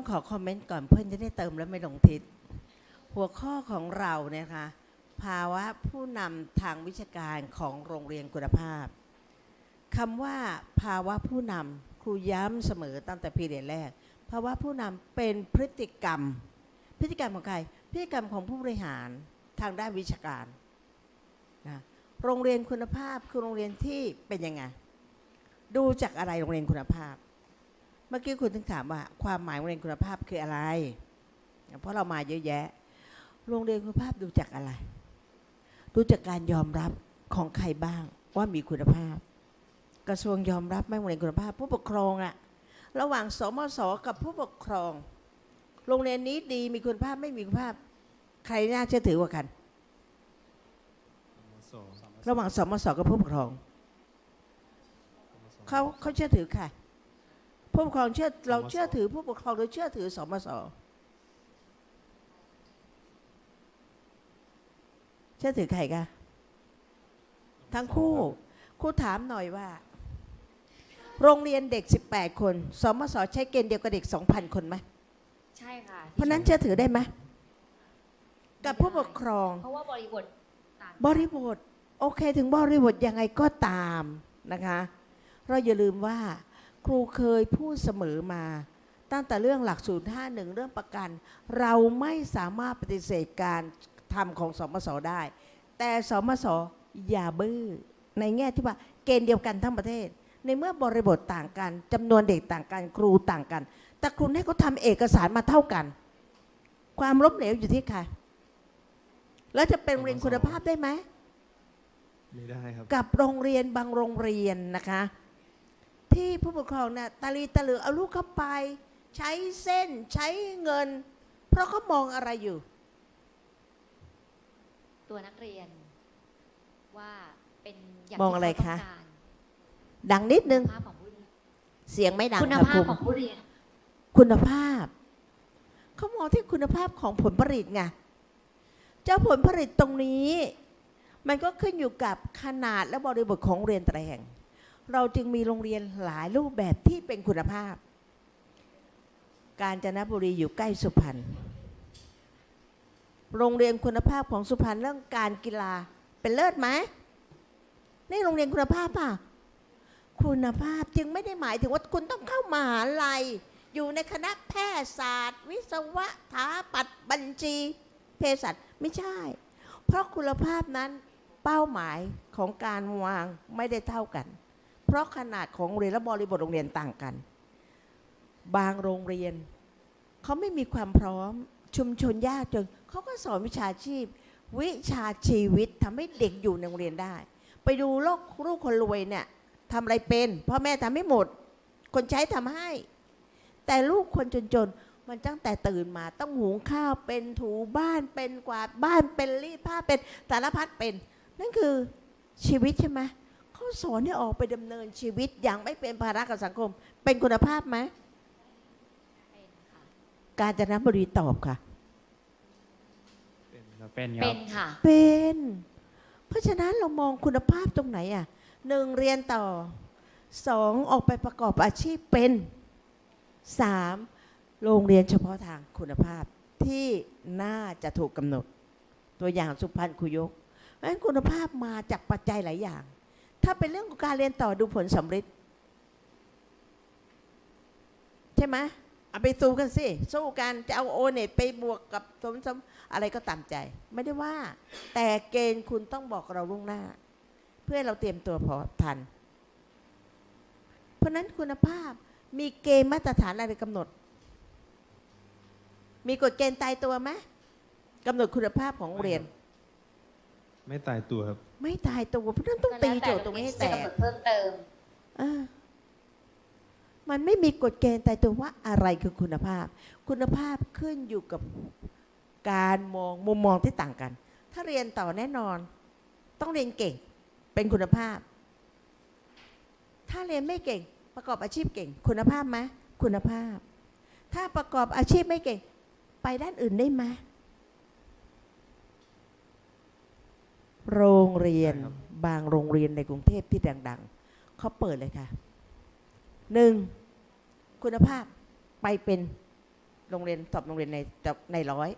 ต้องขอคอมเมนต์ก่อนเพื่อนจะได้เติมแล้วไม่หลงทิศหัวข้อของเราเนี่ยนะคะภาวะผู้นำทางวิชาการของโรงเรียนคุณภาพคำว่าภาวะผู้นำครูย้ำเสมอตั้งแต่พีเรียนแรกภาวะผู้นำเป็นพฤติกรรม พฤติกรรมของใคร พฤติกรรมของผู้บริหารทางด้านวิชาการนะโรงเรียนคุณภาพคือโรงเรียนที่เป็นยังไงดูจากอะไรโรงเรียนคุณภาพ เมื่อกี้คุณถึงถามว่า ความหมายโรงเรียนคุณภาพคืออะไร เพราะเรามาเยอะแยะ โรงเรียนคุณภาพดูจากอะไร ดูจากการยอมรับของใครบ้างว่ามีคุณภาพ กระทรวงยอมรับไหมโรงเรียนคุณภาพ ผู้ปกครองอะระหว่างสมศกับผู้ปกครอง โรงเรียนนี้ดีมีคุณภาพไม่มีคุณภาพ ใครน่าเชื่อถือกว่ากัน ระหว่างสมศกับผู้ปกครองเขาเขาเชื่อถือใคร ผู้ปกครองเชื่อเราสมศเชื่อถือผู้ปกครองหรือเชื่อถือสมศเชื่อถือใครคะทั้งคู่ครูถามหน่อยว่า โรงเรียนเด็ก 18 คน สมศใช้เกณฑ์เดียวกับเด็ก 2,000 คนไหมใช่ค่ะเพราะนั้นเชื่อถือได้ไหมกับผู้ปกครอง เพราะว่าบริบทต่างบริบท โอเค ถึงบริบทยังไงก็ตามนะคะ เราอย่าลืมว่า ครูเคยพูดเสมอมา ตั้งแต่เรื่องหลักสูตร 51 เรื่องประกัน เราไม่สามารถปฏิเสธการทำของสมศได้ แต่สมศอย่าบื้อ ในแง่ที่ว่าเกณฑ์เดียวกันทั้งประเทศ ในเมื่อบริบทต่างกันจำนวนเด็กต่างกันครูต่างกัน แต่คุณให้เขาทำเอกสารมาเท่ากัน ความล้มเหลวอยู่ที่ใครแล้วจะเป็นโรงเรียนคุณภาพได้ไหมไม่ได้ครับ กับโรงเรียนบางโรงเรียนนะคะ ที่ผู้ปกครองเนี่ยตาลีตะเหลือเอาลูกเข้าไป ใช้เส้นใช้เงิน เพราะเขามองอะไรอยู่ ตัวนักเรียนว่าเป็นอย่างมองที่อะไรเขาต้คะการดังนิดนึงคุณภาพของผู้เรียนเสียงไม่ดังคุณค่ะภาคุพณของผู้เรียน คุณภาพ เขามองที่คุณภาพของผลผลิตไงเจ้าผลผลิตตรงนี้ มันก็ขึ้นอยู่กับขนาดและบริบทของโรงเรียนแต่ละแห่ง เราจึงมีโรงเรียนหลายรูปแบบที่เป็นคุณภาพ กาญจนบุรีอยู่ใกล้สุพรรณโรงเรียนคุณภาพของสุพรรณเรื่องการกีฬาเป็นเลิศไหมนี่โรงเรียนคุณภาพป่ะคุณภาพจึงไม่ได้หมายถึงว่าคุณต้องเข้ามหาลัย อยู่ในคณะแพทยศาสตร์ วิศวะถาปัดบัญชีเภสัชไม่ใช่ เพราะคุณภาพนั้นเป้าหมายของการวางไม่ได้เท่ากัน เพราะขนาดของโรงเรียนและบริบทโรงเรียนต่างกัน บางโรงเรียนเขาไม่มีความพร้อมชุมชนยากจนเขาก็สอนวิชาชีพ วิชาชีวิตทำให้เด็กอยู่ในโรงเรียนได้ ไปดูโลกลูกคนรวยเนี่ยทำอะไรเป็นพ่อแม่ทำไม่หมด คนใช้ทำให้ แต่ลูกคนจนๆมันตั้งแต่ตื่นมาต้องหุงข้าวเป็นถูบ้านเป็นกวาดบ้านเป็นรีดผ้าเป็นสารพัดเป็น นั่นคือชีวิตใช่ไหม เขาสอนให้ออกไปดำเนินชีวิตอย่างไม่เป็นภาระกับสังคม เป็นคุณภาพไหมเป็นค่ะการจนบุรีตอบค่ะ เป็นครับเป็นคเป็รับนค่ะ เป็น เพราะฉะนั้นเรามองคุณภาพตรงไหนอะหนึ่งเรียนต่อสองออกไปประกอบอาชีพเป็นสามโรงเรียนเฉพาะทางคุณภาพที่น่าจะถูกกำหนด ตัวอย่างสุพรรณคุยกเพราะฉะนั้นคุณภาพมาจากปัจจัยหลายอย่าง ถ้าเป็นเรื่องของการเรียนต่อดูผลสำเร็จใช่ไหมเอาไปสู้กันสิสู้กันจะเอาโอเน็ตไปบวกกับสมสมอะไรก็ตามใจ ไม่ได้ว่า แต่เกณฑ์คุณต้องบอกเราล่วงหน้า เพื่อเราเตรียมตัวพอทัน เพราะฉะนั้นคุณภาพมีเกณฑ์มาตรฐานอะไรกำหนด มีกฎเกณฑ์ตายตัวไหมกำหนดคุณภาพของโรงเรียน ไม่ตายตัวครับ ไม่ตายตัวเพราะฉะนั้นต้องตีโจทย์ตรงนี้ให้แตจะกกำหนดเพิ่มเติมอ่ามันไม่มีกฎเกณฑ์ตายตัวว่าอะไรคือคุณภาพ คุณภาพขึ้นอยู่กับการมองมุมมองที่ต่างกัน ถ้าเรียนต่อแน่นอน ต้องเรียนเก่งเป็นคุณภาพ ถ้าเรียนไม่เก่ง ประกอบอาชีพเก่ง คุณภาพไหมคุณภาพ ถ้าประกอบอาชีพไม่เก่ง ไปด้านอื่นได้ไหม โรงเรียนได้ครับบางโรงเรียนในกรุงเทพที่ดัง ๆเขาเปิดเลยค่ะหนึ่งคุณภาพไปเป็นโรงเรียนสอบโรงเรียนในในร้อย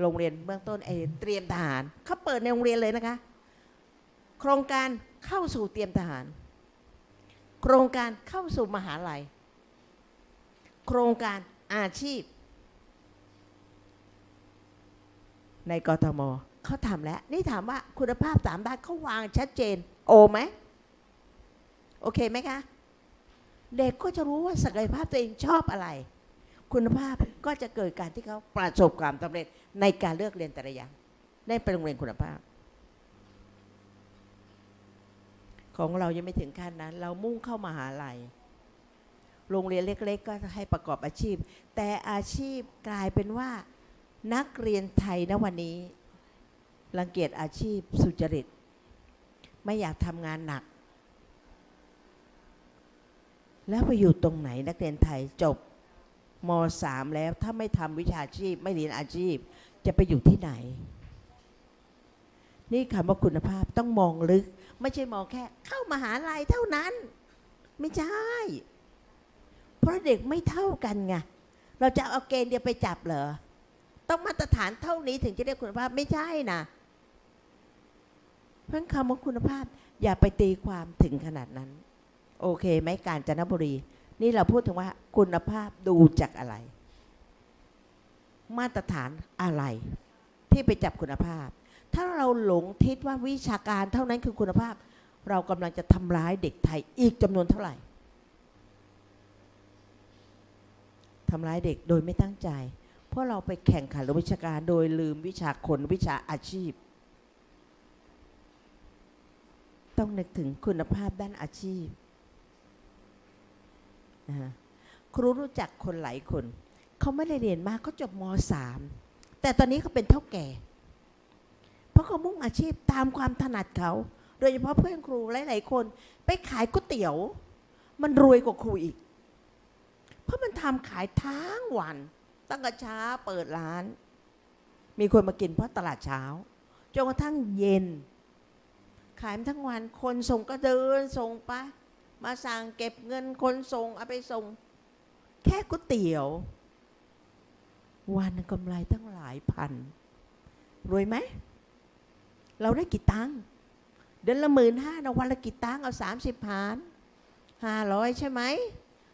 โรงเรียนเบื้องต้นไอเตรียมทหารเขาเปิดในโรงเรียนเลยนะคะ โครงการเข้าสู่เตรียมทหาร โครงการเข้าสู่มหาลัย โครงการอาชีพ ในกทม เขาทำแล้ว นี่ถามว่าคุณภาพสามด้านเขาวางชัดเจน โอไหม โอเคไหมคะ เด็กก็จะรู้ว่าศักยภาพตัวเองชอบอะไร คุณภาพก็จะเกิดการที่เขาประสบความสำเร็จในการเลือกเรียนแต่ละอย่างได้เป็นโรงเรียนคุณภาพ ของเรายังไม่ถึงขั้นนั้น เรามุ่งเข้ามาหาลัยโรงเรียนเล็ก ๆ ก็ให้ประกอบอาชีพ แต่อาชีพกลายเป็นว่านักเรียนไทยณวันนี้ รังเกียจอาชีพสุจริต ไม่อยากทำงานหนัก แล้วไปอยู่ตรงไหนนักเรียนไทยจบมสามแล้วถ้าไม่ทำวิชาชีพ ไม่เรียนอาชีพ จะไปอยู่ที่ไหน นี่คำว่าคุณภาพต้องมองลึก ไม่ใช่มองแค่ เข้ามาหาลัยเท่านั้น ไม่ใช่ เพราะเด็กไม่เท่ากันไงเราจะเอาเกณฑ์เดียวไปจับเหรอ ต้องมาตรฐานเท่านี้ถึงจะได้คุณภาพไม่ใช่นะ เพราะคำว่าคุณภาพอย่าไปตีความถึงขนาดนั้น โอเคไหมการจนบุรี นี่เราพูดถึงว่าคุณภาพดูจากอะไร มาตรฐานอะไร ที่ไปจับคุณภาพ ถ้าเราหลงทิศว่าวิชาการเท่านั้นคือคุณภาพ เรากำลังจะทำร้ายเด็กไทยอีกจำนวนเท่าไหร่ทำร้ายเด็กโดยไม่ตั้งใจ เพราะเราไปแข่งขันวิชาการโดยลืมวิชาคนวิชาอาชีพ ต้องนึกถึงคุณภาพด้านอาชีพนะครูรู้จักคนหลายคน เขาไม่ได้เรียนมากเขาจบมสามแต่ตอนนี้เขาเป็นเท่าแก่ เพราะเขามุ่งอาชีพตามความถนัดเขา โดยเฉพาะเพื่อนครูหลายๆคน ไปขายก๋วยเตี๋ยว มันรวยกว่าครูอีก เพราะมันทำขายทั้งวัน ตั้งแต่เช้าเปิดร้าน มีคนมากินเพราะตลาดเช้าจนกระทั่งเย็น ขายมทั้งวันคนส่งก็เดินส่งไปมาสั่งเก็บเงินคนส่งเอาไปส่ง แค่ก๋วยเตี๋ยว วันกำไรตั้งหลายพัน รวยไหม เราได้กี่ตังค์เดือนละหมื่นห้าวันละกี่ตังค์เอาสามสิบหารห้าร้อยใช่ไหม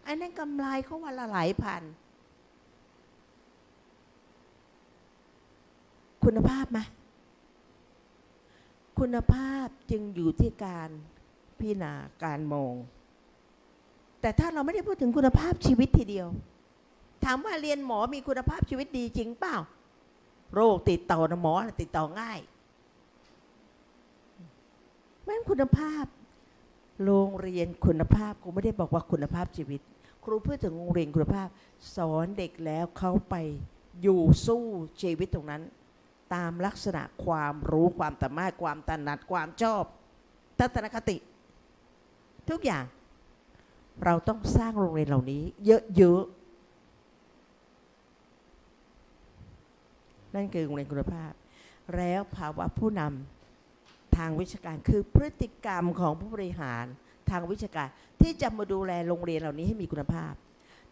อันนั้นกำไรเขาวันละหลายพัน คุณภาพไหม คุณภาพจึงอยู่ที่การพิจารณาการมอง แต่ถ้าเราไม่ได้พูดถึงคุณภาพชีวิตทีเดียว ถามว่าเรียนหมอมีคุณภาพชีวิตดีจริงเปล่า โรคติดต่อนะหมอติดต่อง่ายแม่นคุณภาพโรงเรียนคุณภาพกูไม่ได้บอกว่าคุณภาพชีวิต ครูพูดถึงโรงเรียนคุณภาพ สอนเด็กแล้วเขาไปอยู่สู้ชีวิตตรงนั้น ตามลักษณะความรู้ความสามารถความถนัดความชอบทัศนคติ ทุกอย่าง เราต้องสร้างโรงเรียนเหล่านี้ เยอะๆนั่นคือโรงเรียนคุณภาพ แล้วภาวะผู้นำทางวิชาการคือพฤติกรรมของผู้บริหารทางวิชาการ ที่จะมาดูแลโรงเรียนเหล่านี้ให้มีคุณภาพ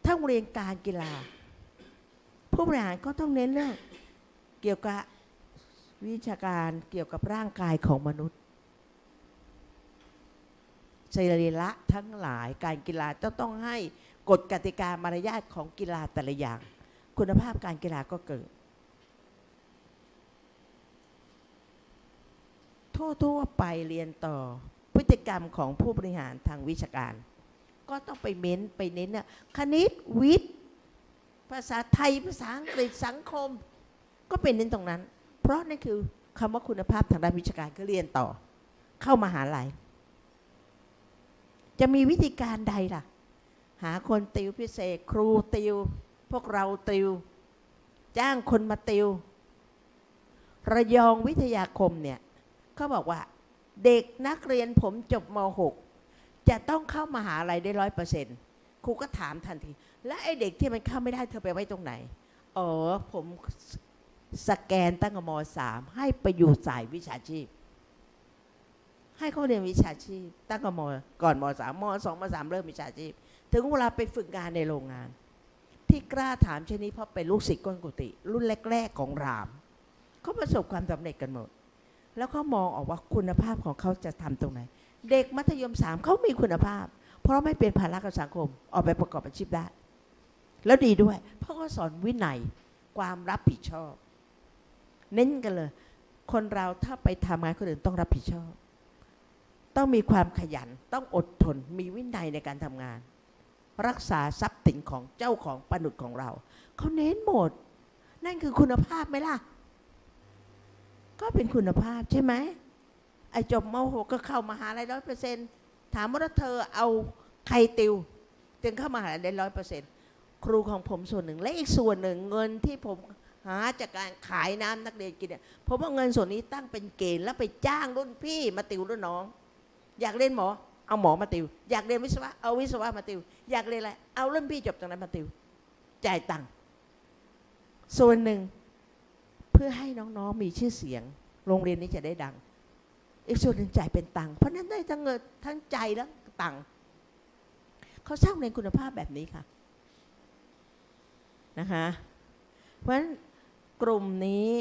ถ้าโรงเรียนการกีฬา ผู้บริหารก็ต้องเน้นเรื่องเกี่ยวกับ วิชาการเกี่ยวกับร่างกายของมนุษย์สรีระทั้งหลายการกีฬาจะต้องให้กฎกติกามารยาทของกีฬาแต่ละอย่าง คุณภาพการกีฬาก็เกิด ทั่วๆไปเรียนต่อพฤติกรรมของผู้บริหารทางวิชาการ ก็ต้องไปเม้นไปเน้นเนี่ยคณิตวิทย์ ภาษาไทยภาษาอังกฤษสังคม ก็เป็นเน้นตรงนั้น เพราะนั่นคือคำว่าคุณภาพทางด้านวิชาการคือเรียนต่อ เข้ามาหาลัย จะมีวิธีการใดล่ะ หาคนติวพิเศษ ครูติว พวกเราติว จ้างคนมาติว ระยองวิทยาคมเนี่ยเขาบอกว่า เด็กนักเรียนผมจบม .6 จะต้องเข้ามาหาลัยได้ร้อยเปอร์เซ็นต์ครูก็ถามทันที และไอเด็กที่มันเข้าไม่ได้เธอไปไว้ตรงไหน อ๋อ ผม สแกนตั้งแต่มสามให้ไปอยู่สายวิชาชีพ ให้เขาเรียนวิชาชีพ ตั้งแต่มก่อนมสามมสองมสามเริ่มวิชาชีพ ถึงเวลาไปฝึกงานในโรงงาน ที่กล้าถามเช่นนี้เพราะเป็นลูกศิษย์ก้นกุฏิรุ่นแรก ๆของรามเขาประสบความสำเร็จกันหมด แล้วก็มองออกว่าคุณภาพของเขาจะทำตรงไหน เด็กมัธยมสามเขามีคุณภาพ เพราะไม่เป็นภาระกับสังคม ออกไปประกอบอาชีพได้แล้วดีด้วย เพราะเขาสอนวินัยความรับผิดชอบ เน้นกันเลย คนเราถ้าไปทำงานคนอื่นต้องรับผิดชอบ ต้องมีความขยันต้องอดทน มีวินัยในการทำงาน รักษาทรัพย์สินของเจ้าของประนุษของเรา เขาเน้นหมด นั่นคือคุณภาพไหมล่ะ ก็เป็นคุณภาพใช่ไหมไอจบม .6 ก็เข้ามหาลัยร้อยเปอร์เซ็นต์ถามว่าเธอเอาใครติว จึงเข้ามหาลัยได้ร้อยเปอร์เซ็นต์ครูของผมส่วนหนึ่งและอีกส่วนหนึ่งเงินที่ผม หาจากการขายน้ำนักเรียนกินเนี่ยผมเอาเงินส่วนนี้ตั้งเป็นเกณฑ์แล้วไปจ้างรุ่นพี่มาติวรุ่นน้อง อยากเรียนหมอ เอาหมอมาติว อยากเรียนวิศวะเอาวิศวะมาติว อยากเรียนอะไรเอารุ่นพี่จบจากนั้นมาติวจ่ายตังค์ส่วนหนึ่งเพื่อให้น้องๆมีชื่อเสียง โรงเรียนนี้จะได้ดัง อีกส่วนหนึ่งจ่ายเป็นตังค์เพราะนั้นได้ทั้งเงินทั้งใจและตังค์เขาสร้างเรียนคุณภาพแบบนี้ค่ะนะคะเพราะฉะนั้น กลุ่มนี้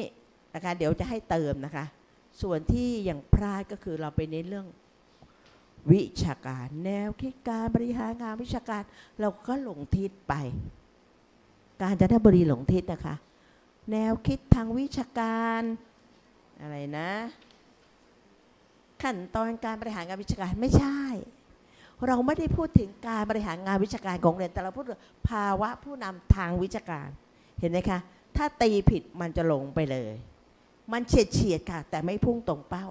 นะคะเดี๋ยวจะให้เติมนะคะ ส่วนที่อยังพลาดก็คือเราไปเน้นเรื่องวิชาการ แนวคิดการบริหารงานวิชาการ เราก็หลงทิศไป การจะได้บริหลงทิศนะคะ แนวคิดทางวิชาการอะไรนะ ขั้นตอนการบริหารงานวิชาการไม่ใช่ เราไม่ได้พูดถึงการบริหารงานวิชาการของเรียนแต่เราพูดถึงภาวะผู้นำทางวิชาการเห็นไหมคะ ถ้าตีผิดมันจะหลงไปเลย มันเฉียดเฉียดค่ะ แต่ไม่พุ่งตรงเป้า